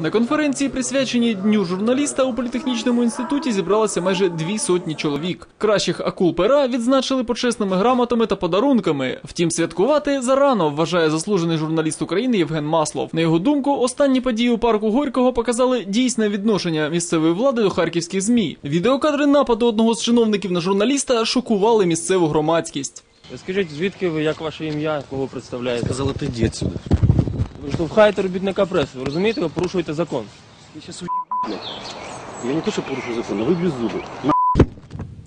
На конференції, присвяченій Дню журналіста у політехнічному інституті, зібралося майже дві сотні чоловік. Кращих акул пера відзначили почесними грамотами та подарунками. Втім, святкувати зарано вважає заслужений журналіст України Євген Маслов. На його думку, останні події у парку Горького показали дійсне відношення місцевої влади до харківських змі. Відеокадри нападу одного з чиновників на журналіста шокували місцеву громадськість. Скажіть, звідки ви, як ваше ім'я, кого представляєте? Сказал, отойди отсюда. Ви штовхаєте робітника преси, ви розумієте, ви порушуєте закон. Я сейчас уебу, Я не то, что порушу закон, а выбью зубы.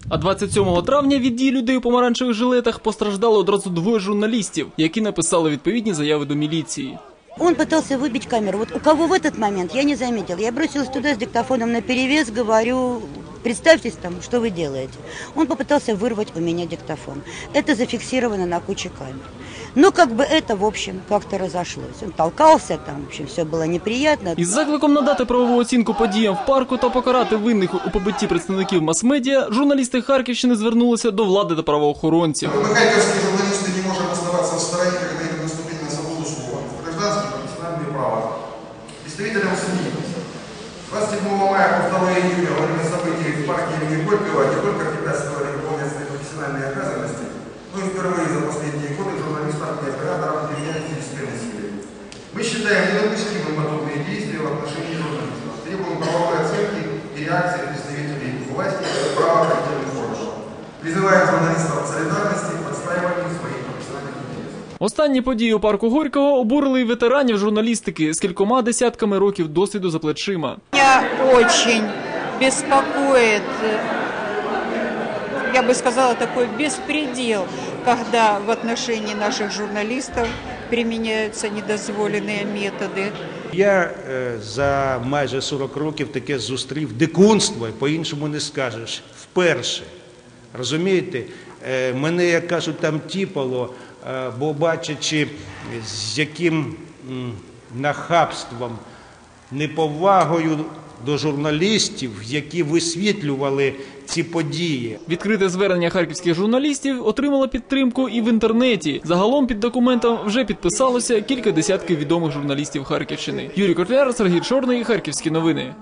А 27 травня від дій людей у помаранчевих жилетах постраждали одразу двоє журналістів, які написали відповідні заяви до міліції. Он пытался выбить камеру. Вот у кого в этот момент, я не заметил. Я бросилась туда с диктофоном на перевес, говорю, представьтесь там, что вы делаете. Он попытался вырвать у меня диктофон. Это зафиксировано на куче камер. Но как бы это, в общем, как-то разошлось. Он толкался там, в общем, все было неприятно. Із закликом надати правову оцінку подіям в парку та покарати винних у побитті представників мас-медіа, журналісти Харківщини звернулися до влади та правоохоронців. Мы, харьковские журналисты, не можем оставаться в стороне, когда идет наступление на свободу слова, гражданские и профессиональные права. Представителям СМИ 27 мая по 2 июня во время событий в парке имени Горького не только препятствовали выполнять свои профессиональные обязанности, но и впервые за последние годы журналистам и операторам применяют физическое насилие. Мы считаем недопустимым подобные действия в отношении журналистов. Требуем правовой оценки и реакции представителей власти и правоохранительных органов. Призываем журналистов к солидарности в отстаивании своих профессиональных интересов. Останні події у парку Горького обурили й ветеранів журналістики з кількома десятками років досвіду за плечима. Меня очень беспокоит, э, я бы сказала, такой беспредел, когда в отношении наших журналистов применяются недозволенные методы. Я е, за майже 40 років таке зустрів дикунство, по-іншому не скажеш, вперше. Розумієте, Е, мене, як кажуть, там тіпало, е, бо бачачи, з яким нахабством, неповагою до журналістів, які висвітлювали ці події. Відкрите звернення харківських журналістів отримало підтримку і в інтернеті. Загалом під документом вже підписалося кілька десятків відомих журналістів Харківщини. Юрій Котляр, Сергій Чорний, Харківські новини.